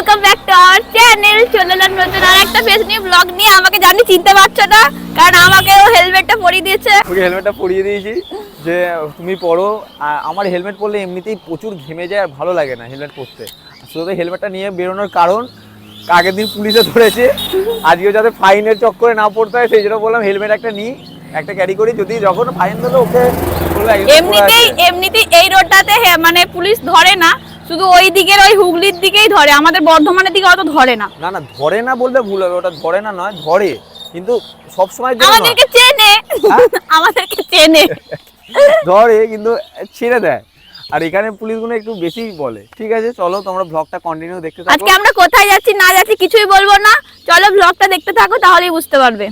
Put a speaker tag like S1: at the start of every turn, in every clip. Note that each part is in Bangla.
S1: Welcome back to our channel চলে এলাম নতুন আর একটা ফেস নিয়ে ব্লগ নিয়ে আমাকে জানি চিনতে পারছ না কারণ আমাকে ও হেলমেটটা পরিয়ে দিয়েছে।
S2: তোকে হেলমেটটা পরিয়ে দিয়েছি যে তুমি পরো। আমার হেলমেট পরলে এমনিতেই প্রচুর ঘেমে যায় আর ভালো লাগে না হেলমেট পরতে। শুধু হেলমেটটা নিয়ে বেরোনোর কারণ আগের দিন পুলিশে ধরেছে। আজকেও যাতে ফাইনের চক্করে না পড়তে হয় সেই জন্য বললাম হেলমেট একটা নিই একটা ক্যারি করি। যদি যখন ফাইন দিল ওকে
S1: এমনিতেই এমনিতেই এই রোডটাতে মানে পুলিশ ধরে না শুধু ওই দিকের ওই হুগলির দিকেই ধরে আমাদের বর্ধমানের দিকে অত ধরে না।
S2: না না ধরে না বললে ভুল হবে ওটা ধরে না নয় ধরে। কিন্তু সব সময়।
S1: আমাদেরকে চেনে।
S2: হ্যাঁ?
S1: আমাদেরকে চেনে।
S2: ধরে কিন্তু ছেড়ে দেয়। আর এখানে পুলিশগুলো একটু বেশি বলে। ঠিক আছে চলো তোমরা ব্লগটা কন্টিনিউ দেখতে থাকো।
S1: আজকে আমরা কোথায় যাচ্ছি না যাচ্ছি কিছুই বলব না। চলো ব্লগটা দেখতে থাকো তাহলেই বুঝতে পারবে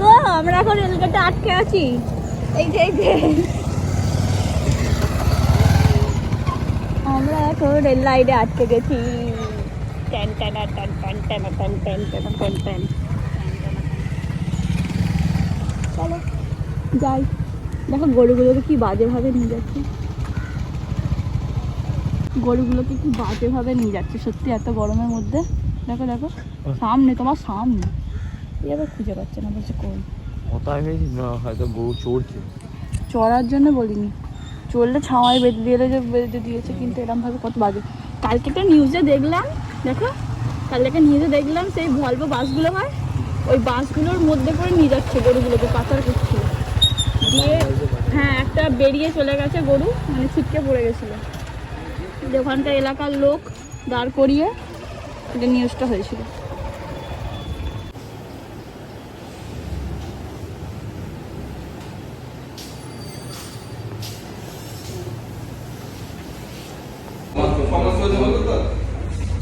S1: তো আমরা এখন রেলগেটে আটকে আছি এই যে এই যে আমরা রেল লাইনে আটকে গেছি ট্যান ট্যান ট্যান ট্যান ট্যান ট্যান ট্যান ট্যান ট্যান ট্যান চলো যাই দেখো গরুগুলোকে কি বাজেভাবে নিয়ে যাচ্ছে গরুগুলোকে কি বাজেভাবে নিয়ে যাচ্ছে সত্যি এত গরমের মধ্যে দেখো দেখো সামনে তোমার সামনে এবার খুঁজে পাচ্ছে না বলছে কোন
S2: কোথায় হয়েছি হয়তো গরু চড়ছে
S1: চড়ার জন্য বলিনি চললে ছাওয়ায় বেঁধে দিয়ে বেঁধে দিয়েছে, কিন্তু এরমভাবে কত বাজে। কালকে একটা নিউজে দেখলাম, দেখো, কালকে নিউজে দেখলাম সেই ভলভো বাসগুলো হয়, ওই বাসগুলোর মধ্যে করে নিয়ে যাচ্ছে গরুগুলোকে, পাচার করছিল দিয়ে হ্যাঁ একটা বেরিয়ে চলে গেছে গরু মানে ছিটকে পড়ে গেছিল। দিয়ে ওখানকার এলাকার লোক দাঁড় করিয়ে এটা নিউজটা হয়েছিল।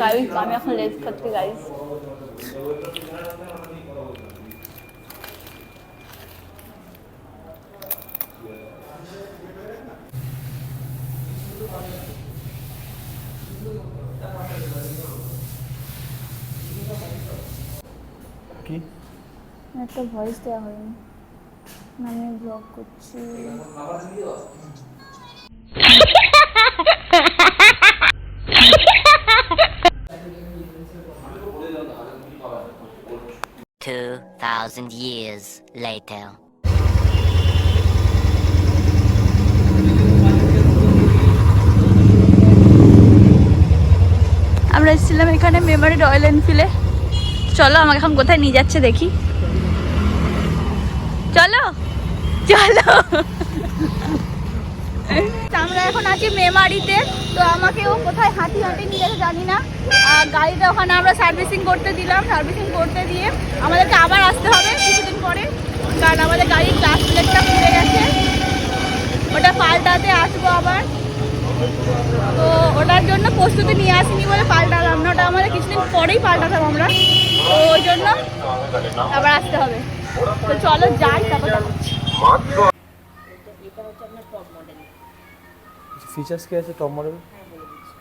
S1: গাইস আমি এখন লেস খাচ্ছি গাইস
S2: কি?
S1: একটা ভয়েস দেওয়া হয়নি। আমি ব্লগ করছি।
S3: thousand years later.
S1: আমরা এসেছিলাম এখানে মেমারি রয়্যাল এনফিল্ডে। চলো, আমাকে এখন কোথায় নিয়ে যাচ্ছে দেখি। চলো চলো। আমরা এখন আছি মেমারিতে। তো আমাকে ও কোথায় হাঁটি হাঁটি নিয়ে যাচ্ছে জানি না। আর গাড়িটা ওখানে আমরা সার্ভিসিং করতে দিলাম, সার্ভিসিং করতে দিয়ে আমাদেরকে আবার আসতে হবে কিছুদিন পরে, কারণ আমাদের গাড়ির ক্লাস প্লেটটা পুড়ে গেছে। ওটা পাল্টাতে আসব আবার। তো ওটার জন্য প্রস্তুতি নিয়ে আসিনি বলে পাল্টালাম না, ওটা আমাদের কিছুদিন পরেই পাল্টাতাম আমরা। তো ওই জন্য আবার আসতে হবে। তো চলো যাই, তারপর
S2: ফিচার্স কি আছে টপ মডেল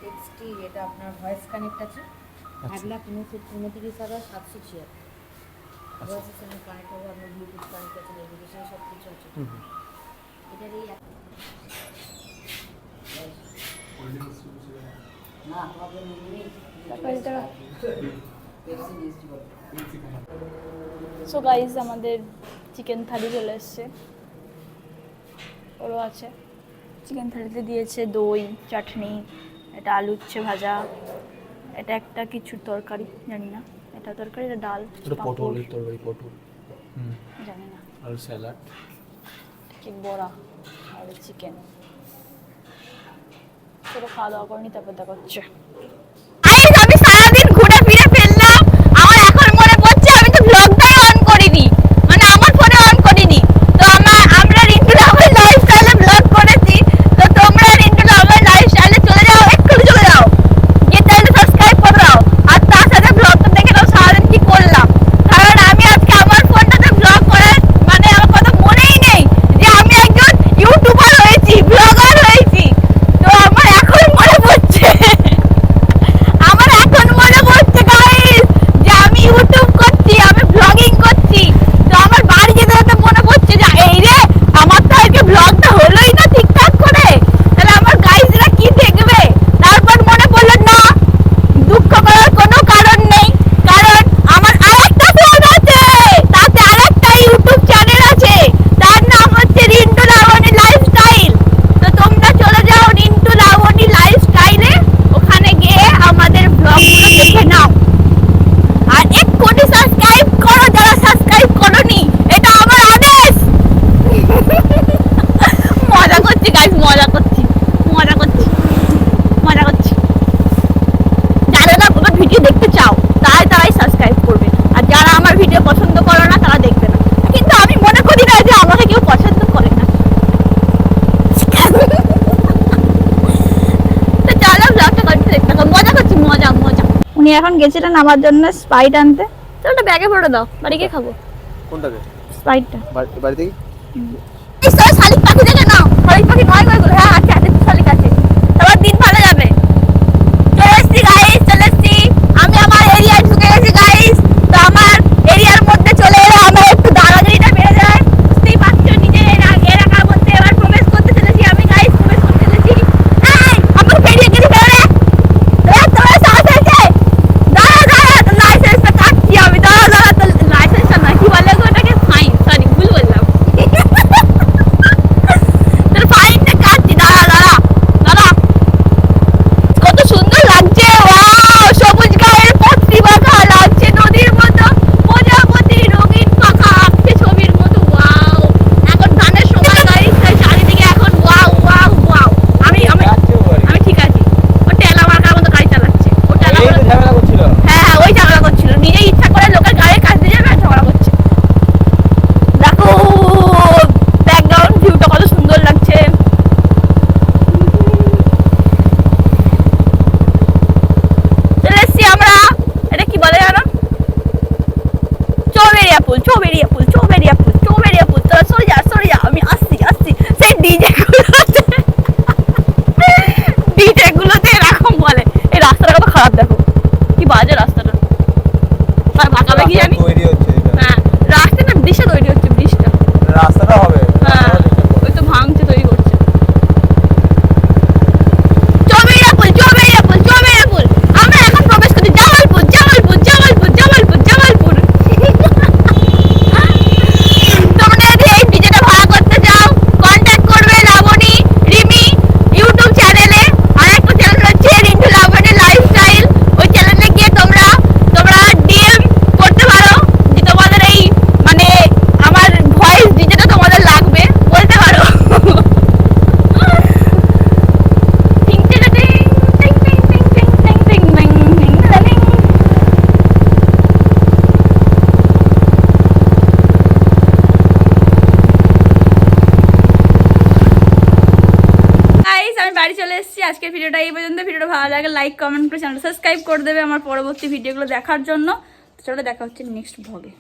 S4: এক্সটি এটা আপনার ভয়েস কানেক্ট আছে। এক লাখ উনত্রিশ হাজার সাতশো ভয়েস কানেক্ট হবে আপনার ব্লুটুথ কানেক্ট আছে নেভিগেশন সব কিছু আছে। না
S1: সো আমাদের চিকেন থালি চলে এসছে। ওরও আছে। চিকেন থালিতে দিয়েছে দই চাটনি এটা আলু উচ্ছে ভাজা এটা একটা কিছু তরকারি জানি না। এটা তরকারি এটা ডাল
S2: এটা পটলের তরকারি পটল।
S1: জানি না।
S2: আর স্যালাড?
S1: ঠিক বড়া আর চিকেন। পুরো খাওয়া দাওয়া করে নি তারপর দেখা হচ্ছে। আমি সারাদিন ঘুরে ফিরে ফেললাম আমার এখন মনে পড়ছে আমি তো ব্লগটাই অন মজা করছি। মজা করছি। মজা করছি। যারা আমার ভিডিও দেখতে চাও তাই তারাই সাবস্ক্রাইব করবে। আর যারা আমার ভিডিও পছন্দ করো না তারা দেখবে না। কিন্তু আমি মনে করি না যে আমাকে কেউ পছন্দ করে না। দেখতে মজা করছি মজা মজা। উনি এখন গেছিলেন আমার জন্য স্পাইট আনতে। তো ওটা ব্যাগে ভরে দাও বাড়ি গিয়ে খাব।
S2: কোনটাকে
S1: স্পাইটটা পাখি ভয় করে হ্যাঁ Ладно. বাড়ি চলে এসেছি। আজকের ভিডিওটা এই পর্যন্ত। ভিডিওটা ভালো লাগে লাইক কমেন্ট করে চ্যানেল সাবস্ক্রাইব করে দেবে আমার পরবর্তী ভিডিওগুলো দেখার জন্য। সেটা দেখা হচ্ছে নেক্সট ভগে